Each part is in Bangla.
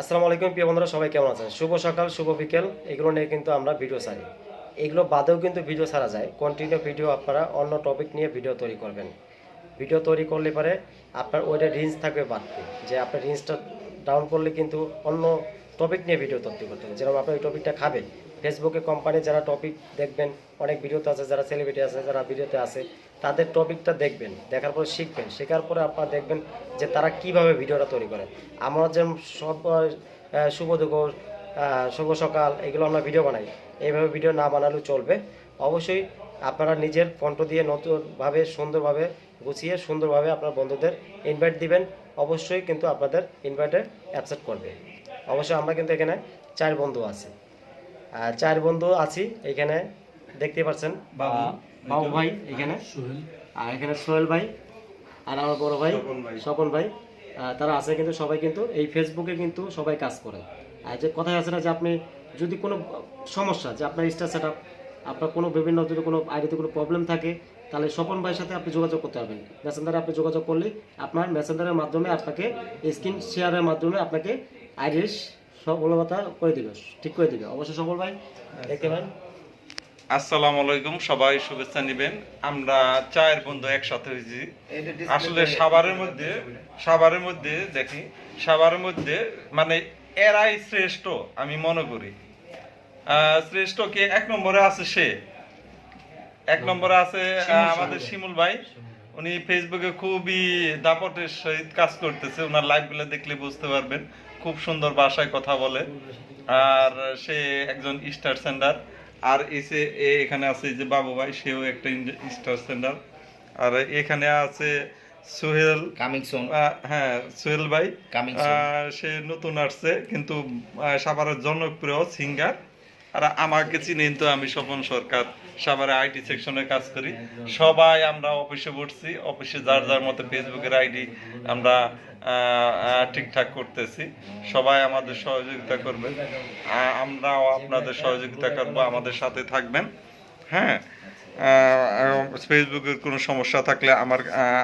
আসসালামু আলাইকুম, প্রিয় বন্ধুরা, সবাই কেমন আছেন? শুভ সকাল, শুভ বিকেল, এগুলো নিয়ে কিন্তু আমরা ভিডিও ছাড়ি এগুলো বাদেও কিন্তু ভিডিও ছাড়া যায়। কন্টিনিউ ভিডিও আপনারা অন্য টপিক নিয়ে ভিডিও তৈরি করবেন। ভিডিও তৈরি করলে পরে আপনার ওইটা রিন্স থাকবে বাড়তি। যে আপনার রিন্সটা ডাউন করলে কিন্তু অন্য টপিক নিয়ে ভিডিও তৈরি করতে হবে। যেরকম আপনার ওই টপিকটা খাবে ফেসবুকে কোম্পানি যারা টপিক দেখবেন, অনেক ভিডিওতে আছে, যারা সেলিব্রিটি আছে, যারা ভিডিওতে আছে, তাদের টপিকটা দেখবেন, দেখার পরে শিখবেন। শেখার পরে আপনারা দেখবেন যে তারা কীভাবে ভিডিওটা তৈরি করে। আমরা যেমন সব শুভ দুঃখ শুভ সকাল, এগুলো আমরা ভিডিও বানাই। এইভাবে ভিডিও না বানালেও চলবে। অবশ্যই আপনারা নিজের কণ্ঠ দিয়ে নতুনভাবে, সুন্দরভাবে গুছিয়ে, সুন্দরভাবে আপনার বন্ধুদের ইনভাইট দিবেন। অবশ্যই কিন্তু আপনাদের ইনভাইটে অ্যাকসেপ্ট করবে। অবশ্যই আমরা কিন্তু এখানে চার বন্ধু আছি আহ, চার বন্ধু আছি এখানে দেখতে পাচ্ছেন বাবু। ভাই এখানে আর এখানে সোহেল ভাই আর আমার বড় ভাই স্বপন ভাই। স্বপন ভাই আহ, তারা আছে কিন্তু সবাই কিন্তু এই ফেসবুকে কিন্তু সবাই কাজ করে আর যে কথাই আছে না যে আপনি যদি কোনো সমস্যা যে আপনার স্টার সেট আপ আপনার কোনো বিভিন্ন যদি কোনো আইডিতে কোনো প্রবলেম থাকে তাহলে স্বপন ভাইয়ের সাথে আপনি যোগাযোগ করতে পারবেন মেসেঞ্জারে আপনি যোগাযোগ করলে আপনার মেসেঞ্জারের মাধ্যমে আপনাকে স্ক্রিন শেয়ারের মাধ্যমে আপনাকে আইডির সফলতা করে দিবে ঠিক করে দিবে। অবশ্যই সফল ভাই। দেখতে পারেন আসসালামু আলাইকুম সবাই শুভেচ্ছা নেবেন। আমরা চায়ের বন্ধু একসাথে হয়েছি আসলে সাভারের মধ্যে সাভারের মধ্যে দেখি সাভারের মধ্যে মানে এরাই শ্রেষ্ঠ আমি মনে করি। শ্রেষ্ঠ কে? এক নম্বরে আছে সে। এক নম্বরে আছে আমাদের শিমুল ভাই। উনি ফেসবুকে খুবই দাপটের সহিত কাজ করতেছে। ওনার লাইভগুলো দেখলে বুঝতে পারবেন। খুব সুন্দর ভাষায় কথা বলে। আর সে একজন স্টার সেন্ডার আর এসে এখানে আছে যে বাবু ভাই সেও একটা স্টার সেন্ডার আর এখানে আছে সোহেল কামিং সুন হ্যাঁ সোহেল ভাই। সে নতুন আসছে কিন্তু সাভারের জনপ্রিয় সিঙ্গার আর আমাকে চিনেন তো আমি স্বপন সরকার সাভারে আইটি সেকশনে কাজ করি। সবাই আমরা অফিসে বসছি অফিসে যার যার মতো ফেসবুকের আইডি আমরা ঠিকঠাক করতেছি। সবাই আমাদের সহযোগিতা করবে আমরাও আপনাদের সহযোগিতা করব, আমাদের সাথে থাকবেন। হ্যাঁ ফেসবুকের কোনো সমস্যা থাকলে আমার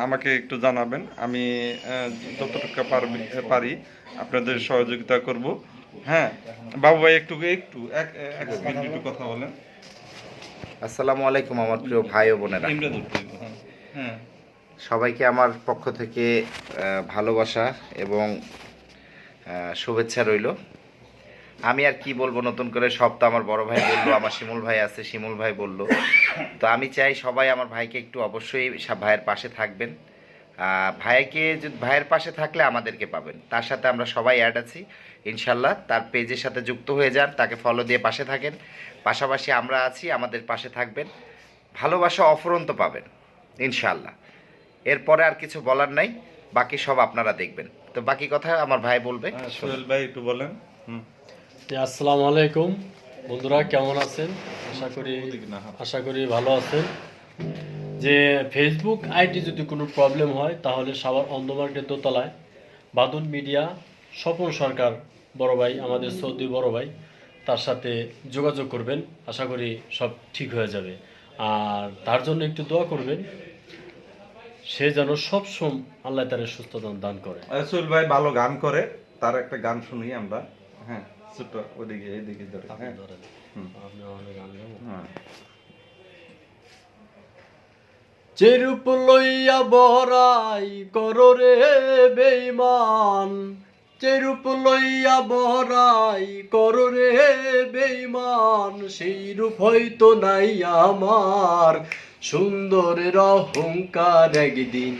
আমাকে একটু জানাবেন। আমি যতটুকু পারি আপনাদের সহযোগিতা করব। হ্যাঁ বাবু ভাই একটু একটু এক এক মিনিট একটু কথা বলেন। আসসালামু আলাইকুম আমার প্রিয় ভাই ও বোনেরা। হ্যাঁ। হ্যাঁ। সবাইকে আমার পক্ষ থেকে ভালোবাসা এবং শুভেচ্ছা রইল। আমি আর কি বলব নতুন করে সব তো আমার বড় ভাই বলল আমার শিমুল ভাই আছে শিমুল ভাই বলল। তো আমি চাই সবাই আমার ভাইকে একটু অবশ্যই ভাইয়ের পাশে থাকবেন। ভাইকে যদি ভাইয়ের পাশে থাকলে আমাদেরকে পাবেন। তার সাথে আমরা সবাই অ্যাড আছি। ইনশাল্লাহ তার পেজের সাথে যুক্ত হয়ে যান তাকে ফলো দিয়ে পাশে থাকেন। পাশাপাশি আমরা আছি আমাদের পাশে থাকবেন। ভালোবাসা অফুরন্ত পাবেন ইনশাল্লাহ। এরপরে আর কিছু বলার নাই বাকি সব আপনারা দেখবেন। তো বাকি কথা আমার ভাই বলবে। আহ, সোহেল ভাই একটু বলেন। আসসালামু আলাইকুম। বন্ধুরা কেমন আছেন? আশা করি আশা করি ভালো আছেন। যে ফেসবুক আইডি যদি কোনো প্রবলেম হয় তাহলে সাভার অন্ধমার্কের দোতলায় বাদুন মিডিয়া স্বপন সরকার বড় ভাই আমাদের সৌদি বড় ভাই তার সাথে যোগাযোগ করবেন। আশা করি সব ঠিক হয়ে যাবে। আর তার জন্য একটু দোয়া করবেন সে যেন সব সম আল্লাহ তার সুস্থতা দান করে। সোহেল ভাই ভালো গান করে তার একটা গান শুনি আমরা। হ্যাঁ ছোট ওদিকে এদিকে ধরে হ্যাঁ। ধরেন। আপনি আমাকে গান গাবেন? হ্যাঁ। চেরুপ লইয়া বরাই কররে বেইমান চেরুপ লইয়া বরাই কররে বেইমান সেই রূপ হয়তো নাই আমার সুন্দরের অহংকার একদিন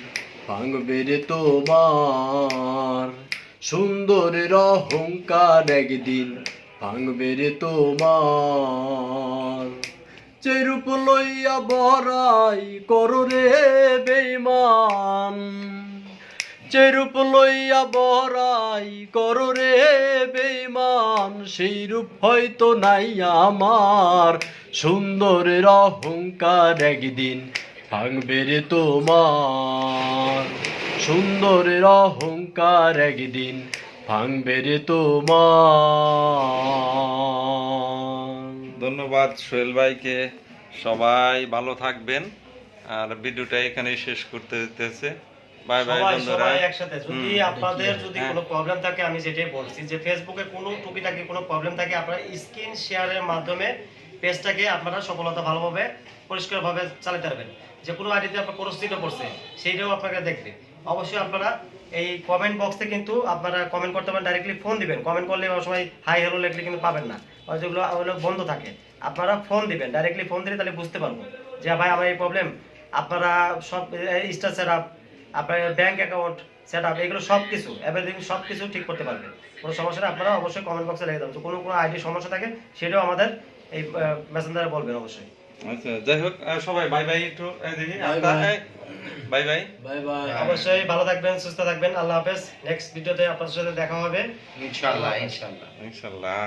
ভাঙবে রে তোমার। সুন্দরের অহংকার একদিন ভাঙবে রে তোমার। চেরুপ লইয়া বরাই কররে বেইমান চেরুপ লইয়া বরাই কররে বেইমান সেই রূপ হয়তো নাই আমার। সুন্দরের অহংকার একদিন ভাঙবে রে তোমার। সুন্দরের অহংকার একদিন ভাঙবে রে তোমার। ধন্যবাদ সোহেল ভাইকে। সবাই ভালো থাকবেন। আর ভিডিওটা এখানেই শেষ করতে দিতেছে। বাই বাই বন্ধুরা। একসাথে। যদি আপনাদের যদি হ্যাঁ। কোনো প্রবলেম থাকে আমি যেটাই বলছি যে ফেসবুকে কোনো টুকিটাকি কোনো প্রবলেম থাকে আপনারা স্ক্রিন শেয়ারের মাধ্যমে পেজটাকে আপনারা সফলতা ভালোভাবে পরিষ্কারভাবে চালাতে পারবেন যে কোনো আইডিতে আপনার পরিস্থিতি পড়ছে সেইটাও আপনাকে দেখবে। অবশ্যই আপনারা এই কমেন্ট বক্সে কিন্তু আপনারা কমেন্ট করতে পারেন ডাইরেক্টলি ফোন দিবেন। কমেন্ট করলে অনেক সময় হাই হ্যালো লিখলে কিন্তু পাবেন না। যেগুলো ওগুলো বন্ধ থাকে আপনারা ফোন দিবেন। ডাইরেক্টলি ফোন দিলে তাহলে বুঝতে পারব যে ভাই আমার এই প্রবলেম আপনারা সব স্টার সেট আপ আপনার ব্যাঙ্ক অ্যাকাউন্ট সেট আপ এগুলো সব কিছু এভরিথিং সব কিছু ঠিক করতে পারবেন কোনো সমস্যা নেই আপনারা অবশ্যই কমেন্ট বক্সে লিখে দেবেন। তো কোনো কোনো আইডি সমস্যা থাকে সেটাও আমাদের এই মেসেঞ্জারে বলবেন অবশ্যই। আচ্ছা যাই হোক সবাই বাই বাই একটু এই দেখি. বাই বাই বাই বাই অবশ্যই ভালো থাকবেন সুস্থ থাকবেন। আল্লাহ হাফেজ। নেক্সট ভিডিওতে আপনার সাথে দেখা হবে। ইনশাল্লাহ ইনশাল্লাহ ইনশাল্লাহ